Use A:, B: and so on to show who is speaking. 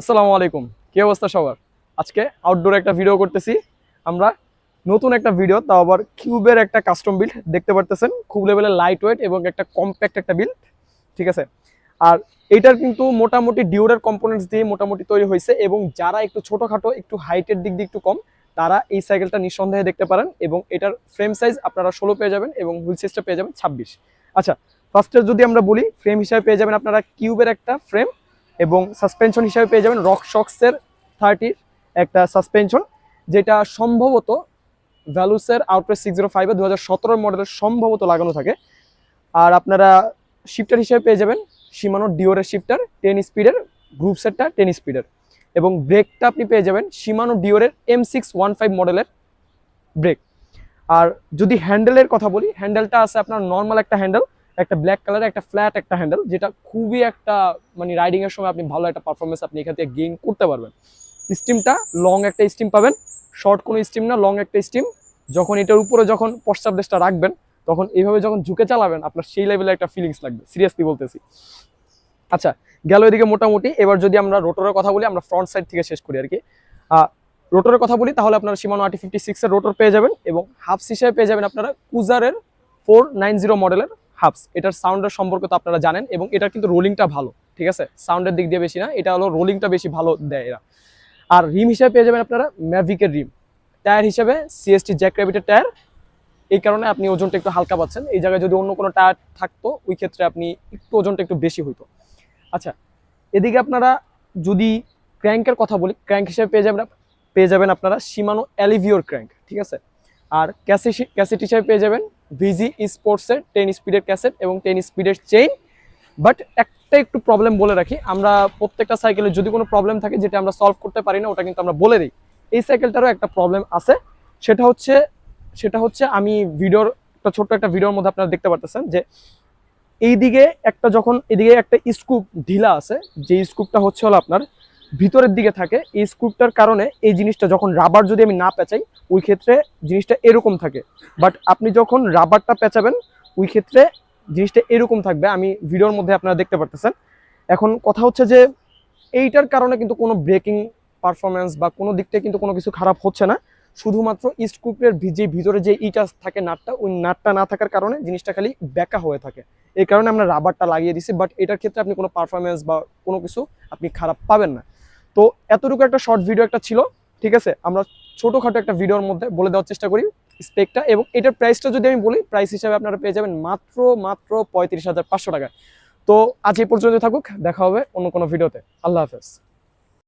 A: আসসালামু আলাইকুম। কি অবস্থা সবার? আজকে আউটডোর একটা ভিডিও করতেছি। আমরা নতুন একটা ভিডিও তাও আবার কিউবের একটা কাস্টম বিল্ড দেখতে পারতেছেন? খুব লেভেলের লাইট ওয়েট এবং একটা কম্প্যাক্ট একটা বিল্ড ঠিক আছে? আর এটার কিন্তু মোটামুটি ডিউরের কম্পোনেন্টস দিয়ে মোটামুটি তৈরি হয়েছে এবং যারা একটু ছোটোখাটো, একটু হাইটের দিক দিয়ে একটু কম, তারা এই সাইকেলটা নিঃসন্দেহে দেখতে পারেন এবং এটার ফ্রেম সাইজ আপনারা ষোলো পেয়ে যাবেন এবং হুইল সাইজটা পেয়ে যাবেন ছাব্বিশ। আচ্ছা ফার্স্টে যদি আমরা বলি ফ্রেম হিসাবে পেয়ে যাবেন আপনারা কিউবের একটা ফ্রেম এবং সাসপেনশন হিসাবে পেয়ে যাবেন রক শক্সের থার্টির একটা সাসপেনশন যেটা সম্ভবত ভ্যালুসের আউটরে সিক্স জিরো ফাইভে দু হাজার সতেরো মডেলের সম্ভবত লাগানো থাকে। আর আপনারা শিফটার হিসেবে পেয়ে যাবেন সীমানো ডিওরের শিফটার টেন স্পিডের গ্রুপ সেটটা টেন স্পিডের এবং ব্রেকটা আপনি পেয়ে যাবেন সীমানো ডিওরের এম সিক্স ওয়ান ফাইভ মডেলের ব্রেক আর যদি হ্যান্ডেলের কথা বলি হ্যান্ডেলটা আছে আপনার নর্মাল একটা হ্যান্ডেল একটা ব্ল্যাক কালারের একটা ফ্ল্যাট একটা হ্যান্ডেল যেটা খুবই একটা মানে রাইডিং এর সময় আপনি ভালো একটা পারফরমেন্স আপনি এখান থেকে গেইন করতে পারবেন। স্টিমটা লং একটা স্টিম পাবেন শর্ট কোনো স্টিম না লং একটা স্টিম যখন এটার উপরে যখন পশ্চাৎ দেশটা রাখবেন, তখন এইভাবে যখন ঝুঁকে চালাবেন, আপনার সেই লেভেলে একটা ফিলিংস লাগবে সিরিয়াসলি বলতেছি। আচ্ছা গেল এদিকে মোটামুটি, এবার যদি আমরা রোটরের কথা বলি, আমরা ফ্রন্ট সাইড থেকে শেষ করি আর কি রোটরের কথা বলি, তাহলে আপনারা সীমানো আর্টি ফিফটি সিক্সের রোটর পেয়ে যাবেন এবং হাফস হিসেবে পেয়ে যাবেন আপনারা কুজারের ফোর নাইন জিরো মডেলের হাবস এটার সাউন্ডের সম্পর্কে তো আপনারা জানেন এবং এটার কিন্তু রোলিংটা ভালো, ঠিক আছে? সাউন্ডের দিক দিয়ে বেশি না, এটা হলো রোলিংটা বেশি ভালো দেয় এরা। আর রিম হিসেবে পেয়ে যাবেন আপনারা ম্যাভিকের রিম টায়ার হিসেবে সিএসটি জ্যাক র্যাবিটের টায়ার এই কারণে আপনি ওজনটা একটু হালকা পাচ্ছেন। এই জায়গায় যদি অন্য কোনো টায়ার থাকতো, ওই ক্ষেত্রে আপনি একটু ওজনটা একটু বেশি হইতো। আচ্ছা এদিকে আপনারা যদি ক্র্যাঙ্কের কথা বলি ক্র্যাঙ্ক হিসেবে পেয়ে যাবেন পেয়ে যাবেন আপনারা সীমানো অ্যালিভিওর ক্র্যাঙ্ক ঠিক আছে? আর ক্যাসেট ক্যাসেট হিসেবে পেয়ে যাবেন ভিজি স্পোর্টসের টেন স্পিডের ক্যাসেট এবং টেন স্পিডের চেইন বাট একটা একটু প্রবলেম বলে রাখি, আমরা প্রত্যেকটা সাইকেলে যদি কোনো প্রবলেম থাকে যেটা আমরা সলভ করতে পারি না, ওটা কিন্তু আমরা বলে দিই। এই সাইকেলটারও একটা প্রবলেম আছে, সেটা হচ্ছে সেটা হচ্ছে আমি ভিডিওর একটা ছোট্ট একটা ভিডিওর মধ্যে আপনারা দেখতে পারতেছেন যে, এইদিকে একটা যখন এদিকে একটা স্কুপ ঢিলা আছে, যে স্কুপটা হচ্ছে হলো আপনার ভিতরের দিকে থাকে, এই স্ক্রুপটার কারণে এই জিনিসটা যখন রাবার যদি আমি না পেঁচাই, ওই ক্ষেত্রে জিনিসটা এরকম থাকে। বাট আপনি যখন রাবারটা পেঁচাবেন, ওই ক্ষেত্রে জিনিসটা এরকম থাকবে। আমি ভিডিওর মধ্যে আপনারা দেখতে পারতেছেন। এখন কথা হচ্ছে যে, এইটার কারণে কিন্তু কোনো ব্রেকিং পারফরমেন্স বা কোনো দিক থেকে কিন্তু কোনো কিছু খারাপ হচ্ছে না। শুধুমাত্র স্কুপের যে ভিতরে যে ইটা থাকে নাটটা, ওই নাটটা না থাকার কারণে জিনিসটা খালি ব্যাকা হয়ে থাকে। এই কারণে আমরা রাবারটা লাগিয়ে দিছি বাট এটার ক্ষেত্রে আপনি কোনো পারফরমেন্স বা কোনো কিছু আপনি খারাপ পাবেন না। তো এতটুকু একটা শর্ট ভিডিও একটা ছিল, ঠিক আছে? আমরা ছোটোখাটো একটা ভিডিওর মধ্যে বলে দেওয়ার চেষ্টা করি স্পেকটা এবং এটার প্রাইসটা যদি আমি বলি প্রাইস হিসাবে আপনারা পেয়ে যাবেন মাত্র মাত্র পঁয়ত্রিশ হাজার পাঁচশো টাকা তো আজ এই পর্যন্ত থাকুক, দেখা হবে অন্য কোনো ভিডিওতে আল্লাহ হাফেজ।